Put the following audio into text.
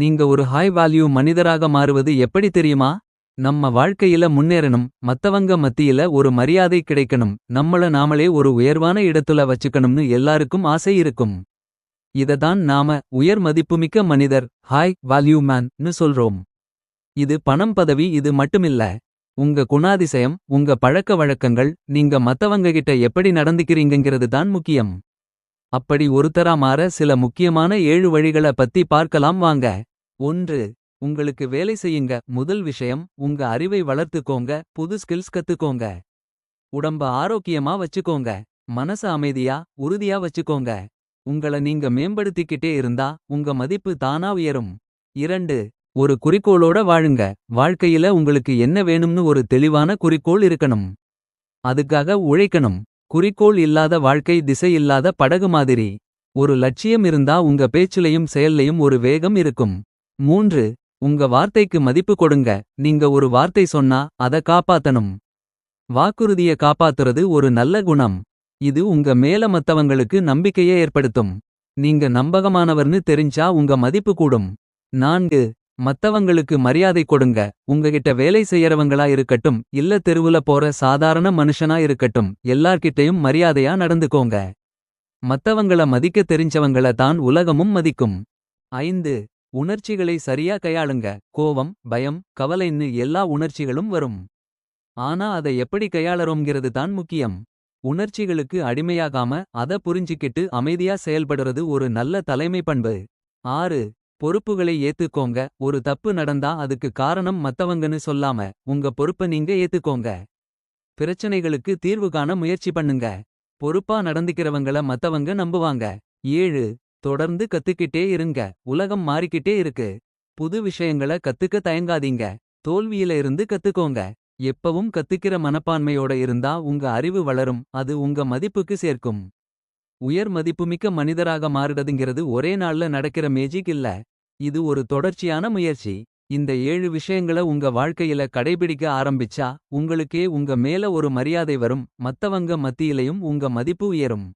நீங்க ஒரு hi value மனிதராக மாறுவது எப்படி தெரியுமா? நம்ம வாழ்க்கையில முன்னேறணும் மத்தவங்க மத்தியில ஒரு மரியாதை கிடைக்கணும் நம்மள நாமளே ஒரு உயர்வான இடத்துல வச்சுக்கணும்னு எல்லாருக்கும் ஆசை இருக்கும். இததான் நாம உயர் மதிப்புமிக்க மனிதர் ஹாய் வேல்யூ மேன் சொல்றோம். இது பணம் பதவி இது மட்டுமில்ல. உங்க குணாதிசயம் உங்க பழக்க வழக்கங்கள் நீங்க மத்தவங்க கிட்ட எப்படி நடந்துக்கிறீங்கிறது தான் முக்கியம். அப்படி ஒருத்தரா மாற சில முக்கியமான ஏழு வழிகள பத்தி பார்க்கலாம் வாங்க. ஒன்று உங்களுக்கு வேலை செய்யுங்க. முதல் விஷயம் உங்க அறிவை வளர்த்துக்கோங்க. புது ஸ்கில்ஸ் கத்துக்கோங்க. உடம்ப ஆரோக்கியமா வச்சுக்கோங்க. மனச அமைதியா உறுதியா வச்சுக்கோங்க. உங்கள நீங்க மேம்படுத்திக்கிட்டே இருந்தா உங்க மதிப்பு தானா உயரும். இரண்டு ஒரு குறிக்கோளோட வாழுங்க. வாழ்க்கையில உங்களுக்கு என்ன வேணும்னு ஒரு தெளிவான குறிக்கோள் இருக்கணும். அதுக்காக உழைக்கணும். குறிக்கோள் இல்லாத வாழ்க்கை திசை இல்லாத படகு மாதிரி. ஒரு லட்சியம் இருந்தா உங்க பேச்சிலையும் செயல்லையும் ஒரு வேகம் இருக்கும். மூன்று உங்க வார்த்தைக்கு மதிப்பு கொடுங்க. நீங்க ஒரு வார்த்தை சொன்னா அத காப்பாத்தணும். வாக்குறுதிய காப்பாத்துறது ஒரு நல்ல குணம். இது உங்க மேல மத்தவங்களுக்கு நம்பிக்கையை ஏற்படுத்தும். நீங்க நம்பகமானவர்னு தெரிஞ்சா உங்க மதிப்பு கூடும். நான்கு மத்தவங்களுக்கு மரியாதை கொடுங்க. உங்ககிட்ட வேலை செய்யறவங்களா இருக்கட்டும் இல்ல தெருவுல போற சாதாரண மனுஷனா இருக்கட்டும் எல்லார்கிட்டயும் மரியாதையா நடந்துக்கோங்க. மத்தவங்கள மதிக்க தெரிஞ்சவங்கள தான் உலகமும் மதிக்கும். ஐந்து உணர்ச்சிகளை சரியா கையாளுங்க. கோவம் பயம் கவலைன்னு எல்லா உணர்ச்சிகளும் வரும். ஆனா அதை எப்படி கையாளறோங்கிறது தான் முக்கியம். உணர்ச்சிகளுக்கு அடிமையாகாம அத புரிஞ்சிக்கிட்டு அமைதியா செயல்படுறது ஒரு நல்ல தலைமை பண்பு ஆறு பொறுப்புகளை ஏத்துக்கோங்க. ஒரு தப்பு நடந்தா அதுக்கு காரணம் மத்தவங்கன்னு சொல்லாம உங்க பொறுப்ப நீங்க ஏத்துக்கோங்க. பிரச்சனைகளுக்கு தீர்வு காண முயற்சி பண்ணுங்க. பொறுப்பா நடந்துக்கிறவங்கள மத்தவங்க நம்புவாங்க. ஏழு தொடர்ந்து கத்துக்கிட்டே இருங்க. உலகம் மாறிக்கிட்டே இருக்கு. புது விஷயங்கள கத்துக்க தயங்காதீங்க. தோல்வியில இருந்து கத்துக்கோங்க. எப்பவும் கத்துக்கிற மனப்பான்மையோட இருந்தா உங்க அறிவு வளரும். அது உங்க மதிப்புக்கு சேர்க்கும். உயர் மதிப்புமிக்க மனிதராக மாறுறதுங்கிறது ஒரே நாள்ல நடக்கிற மேஜிக் இல்ல. இது ஒரு தொடர்ச்சியான முயற்சி. இந்த ஏழு விஷயங்கள உங்க வாழ்க்கையில கடைபிடிக்க ஆரம்பிச்சா உங்களுக்கே உங்க மேல ஒரு மரியாதை வரும் மத்தவங்க மத்தியிலையும் உங்க மதிப்பு உயரும்.